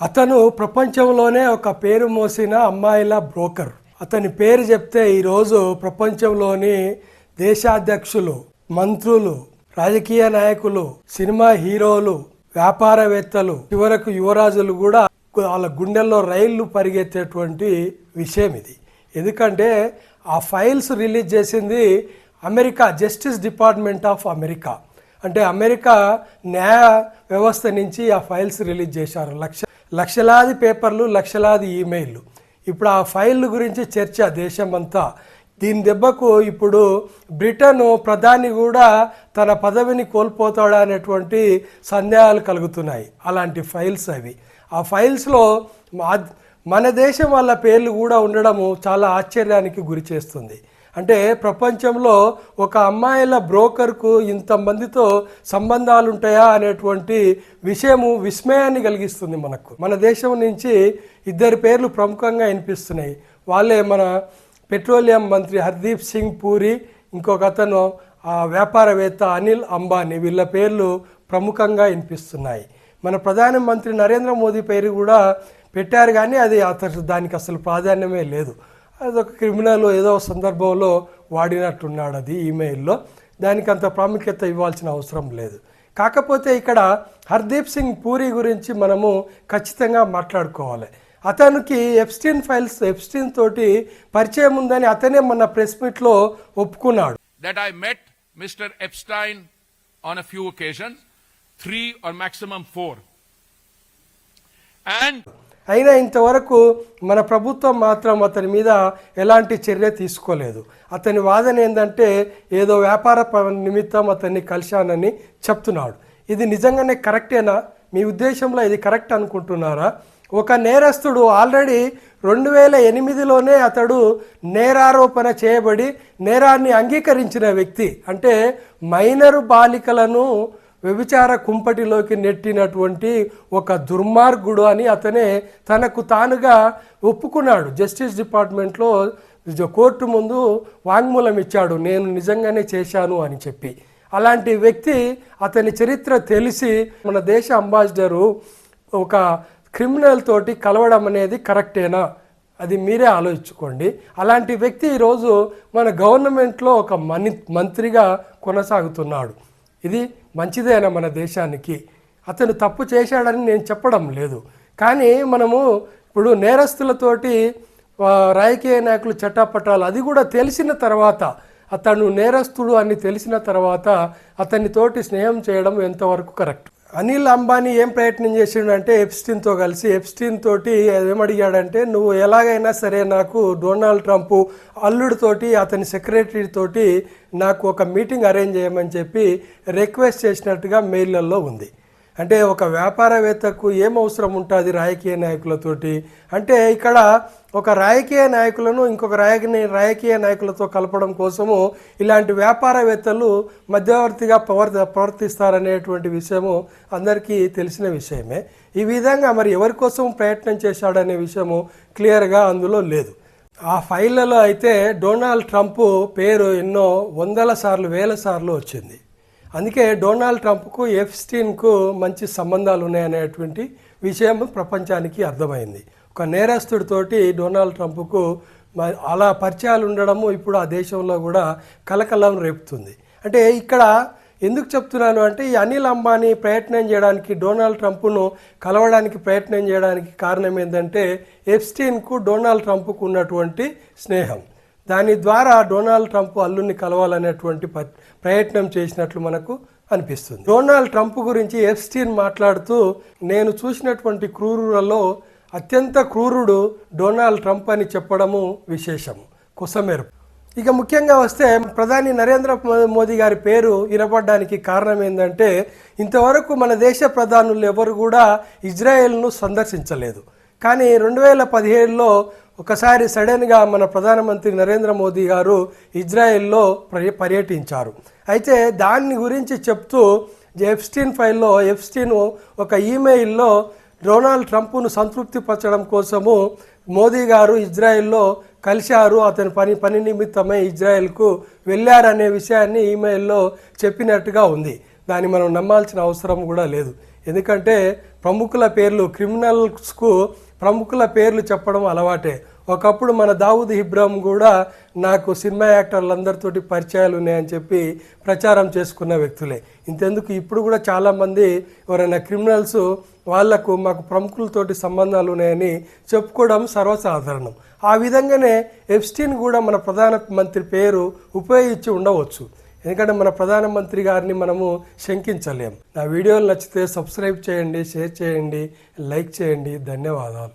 అతను ప్రపంచంలోనే ఒక పేరు మోసిన అమ్మాయిల బ్రోకర్. అతని పేరు చెప్తే ఈరోజు ప్రపంచంలోని దేశాధ్యక్షులు మంత్రులు రాజకీయ నాయకులు సినిమా హీరోలు వ్యాపారవేత్తలు చివరకు యువరాజులు కూడా వాళ్ళ గుండెల్లో రైళ్ళు పరిగెత్తేటువంటి విషయం ఇది. ఎందుకంటే ఆ ఫైల్స్ రిలీజ్ చేసింది America justice department of America. అంటే అమెరికా న్యాయ వ్యవస్థ నుంచి ఆ ఫైల్స్ రిలీజ్ చేశారు లక్ష లక్షలాది పేపర్లు లక్షలాది ఈమెయిల్లు. ఇప్పుడు ఆ ఫైల్ గురించి చర్చ దేశం అంతా దీని దెబ్బకు ఇప్పుడు బ్రిటన్ ప్రధాని కూడా తన పదవిని కోల్పోతాడా అనేటువంటి సందేహాలు కలుగుతున్నాయి. అలాంటి ఫైల్స్ అవి. ఆ ఫైల్స్లో మన దేశం వాళ్ళ పేర్లు కూడా ఉండడము చాలా ఆశ్చర్యానికి గురి చేస్తుంది. అంటే ప్రపంచంలో ఒక అమ్మాయిల బ్రోకర్కు ఇంతమందితో సంబంధాలు ఉంటాయా అనేటువంటి విషయము విస్మయాన్ని కలిగిస్తుంది మనకు. మన దేశం నుంచి ఇద్దరు పేర్లు ప్రముఖంగా వినిపిస్తున్నాయి. వాళ్ళే మన పెట్రోలియం మంత్రి హర్దీప్ సింగ్ పూరి ఇంకొక అతను ఆ వ్యాపారవేత్త అనిల్ అంబానీ వీళ్ళ పేర్లు ప్రముఖంగా వినిపిస్తున్నాయి. మన ప్రధానమంత్రి నరేంద్ర మోదీ పేరు కూడా పెట్టారు కానీ అది అతను దానికి అసలు ప్రాధాన్యమే లేదు. అదొక క్రిమినల్ ఏదో సందర్భంలో వాడినట్టున్నాడు అది ఈమెయిల్లో. దానికి అంత ప్రాముఖ్యత ఇవ్వాల్సిన అవసరం లేదు. కాకపోతే ఇక్కడ హర్దీప్ సింగ్ పూరి గురించి మనము ఖచ్చితంగా మాట్లాడుకోవాలి. అతనికి ఎప్స్టీన్ ఫైల్స్ ఎప్స్టీన్ తోటి పరిచయం ఉందని అతనే మన ప్రెస్ మీట్లో ఒప్పుకున్నాడు. That I met mister Epstein on a few occasion three or maximum four and అయినా ఇంతవరకు మన ప్రభుత్వం మాత్రం అతని మీద ఎలాంటి చర్య తీసుకోలేదు. అతని వాదన ఏంటంటే ఏదో వ్యాపార ప- నిమిత్తం అతన్ని కలిశానని చెప్తున్నాడు. ఇది నిజంగానే కరెక్టేనా? మీ ఉద్దేశంలో ఇది కరెక్ట్ అనుకుంటున్నారా? ఒక నేరస్తుడు ఆల్రెడీ రెండు వేల ఎనిమిదిలోనే అతడు నేరారోపణ చేయబడి నేరాన్ని అంగీకరించిన వ్యక్తి. అంటే మైనరు బాలికలను వ్యభిచార కుంపటిలోకి నెట్టినటువంటి ఒక దుర్మార్గుడు అని అతనే తనకు తానుగా ఒప్పుకున్నాడు. జస్టిస్ డిపార్ట్మెంట్లో కోర్టు ముందు వాంగ్మూలం ఇచ్చాడు. నేను నిజంగానే చేశాను అని చెప్పి. అలాంటి వ్యక్తి అతని చరిత్ర తెలిసి మన దేశ అంబాసిడరు ఒక క్రిమినల్ తోటి కలవడం అనేది కరెక్టేనా? అది మీరే ఆలోచించుకోండి. అలాంటి వ్యక్తి ఈరోజు మన గవర్నమెంట్లో ఒక మని మంత్రిగా కొనసాగుతున్నాడు. ఇది మంచిదేనా మన దేశానికి? అతను తప్పు చేశాడని నేను చెప్పడం లేదు. కానీ మనము ఇప్పుడు నేరస్తులతోటి రాజకీయ నాయకులు చట్టాపట్టాలు అది కూడా తెలిసిన తర్వాత అతను నేరస్తుడు అని తెలిసిన తర్వాత అతనితోటి స్నేహం చేయడం ఎంతవరకు కరెక్ట్? అనిల్ అంబానీ ఏం ప్రయత్నం చేసిండంటే ఎప్స్టీన్తో కలిసి ఎప్స్టీన్ తోటి ఏమడిగాడంటే నువ్వు ఎలాగైనా సరే నాకు డొనాల్డ్ ట్రంప్ అల్లుడితోటి అతని సెక్రటరీతోటి నాకు ఒక మీటింగ్ అరేంజ్ చేయమని చెప్పి రిక్వెస్ట్ చేసినట్టుగా మెయిల్లలో ఉంది. అంటే ఒక వ్యాపారవేత్తకు ఏం అవసరం ఉంటుంది రాజకీయ నాయకులతోటి? అంటే ఇక్కడ ఒక రాజకీయ నాయకులను ఇంకొక రాజకీయ రాజకీయ నాయకులతో కలపడం కోసము ఇలాంటి వ్యాపారవేత్తలు మధ్యవర్తిగా ప్రవర్తి ప్రవర్తిస్తారనేటువంటి విషయము అందరికీ తెలిసిన విషయమే. ఈ విధంగా మరి ఎవరి కోసం ప్రయత్నం చేశాడనే విషయము క్లియర్గా అందులో లేదు. ఆ ఫైళ్ళలో అయితే డొనాల్డ్ ట్రంప్ పేరు ఎన్నో వందల సార్లు వేల సార్లు వచ్చింది. అందుకే డొనాల్డ్ ట్రంప్కు ఎఫ్స్టీన్కు మంచి సంబంధాలు ఉన్నాయనేటువంటి విషయం ప్రపంచానికి అర్థమైంది. ఒక నేరస్తుడితోటి డొనాల్డ్ ట్రంప్కు మ- అలా పరిచయాలు ఉండడము ఇప్పుడు ఆ దేశంలో కూడా కలకలం రేపుతుంది. అంటే ఇక్కడ ఎందుకు చెప్తున్నాను అంటే ఈ అనిల్ అంబానీ ప్రయత్నం చేయడానికి డొనాల్డ్ ట్రంప్ను కలవడానికి ప్రయత్నం చేయడానికి కారణం ఏంటంటే ఎఫ్స్టీన్కు డొనాల్డ్ ట్రంప్కు ఉన్నటువంటి స్నేహం. దాని ద్వారా డొనాల్డ్ ట్రంప్ అల్లుని కలవాలనేటువంటి ప్రయత్నం చేసినట్లు మనకు అనిపిస్తుంది. డొనాల్డ్ ట్రంప్ గురించి ఎఫ్స్టీన్ మాట్లాడుతూ నేను చూసినటువంటి క్రూరులలో అత్యంత క్రూరుడు డొనాల్డ్ ట్రంప్ అని చెప్పడము విశేషము కుసమెరుపు. ఇక ముఖ్యంగా వస్తే ప్రధాని నరేంద్ర మోదీ గారి పేరు వినపడడానికి కారణం ఏంటంటే ఇంతవరకు మన దేశ ప్రధానులు ఎవరు కూడా ఇజ్రాయెల్ను సందర్శించలేదు. కానీ రెండు వేల పదిహేడులో ఒకసారి సడన్గా మన ప్రధానమంత్రి నరేంద్ర మోదీ గారు ఇజ్రాయెల్లో పర్య పర్యటించారు. అయితే దాన్ని గురించి చెప్తూ ఎఫ్స్టీన్ ఫైల్లో ఎఫ్స్టీన్ ఒక ఈమెయిల్లో డొనాల్డ్ ట్రంప్ను సంతృప్తిపరచడం కోసము మోదీ గారు ఇజ్రాయెల్లో కలిశారు. అతని పని పని నిమిత్తమై ఇజ్రాయెల్కు వెళ్ళారనే విషయాన్ని ఈమెయిల్లో చెప్పినట్టుగా ఉంది. దాన్ని మనం నమ్మాల్సిన అవసరం కూడా లేదు. ఎందుకంటే ప్రముఖుల పేర్లు క్రిమినల్స్కు ప్రముఖుల పేర్లు చెప్పడం అలవాటే. ఒకప్పుడు మన దావుద్ ఇబ్రాహిం కూడా నాకు సినిమా యాక్టర్లందరితోటి పరిచయాలు ఉన్నాయని చెప్పి ప్రచారం చేసుకున్న వ్యక్తులే. ఇంతెందుకు ఇప్పుడు కూడా చాలామంది ఎవరైనా క్రిమినల్స్ వాళ్ళకు మాకు ప్రముఖులతోటి సంబంధాలు ఉన్నాయని చెప్పుకోవడం సర్వసాధారణం. ఆ విధంగానే ఎప్స్టీన్ కూడా మన ప్రధానమంత్రి పేరు ఉపయోగించి ఉండవచ్చు. ఎందుకంటే మన ప్రధానమంత్రి గారిని మనము శంకించలేం. నా వీడియోలు నచ్చితే సబ్స్క్రైబ్ చేయండి షేర్ చేయండి లైక్ చేయండి. ధన్యవాదాలు.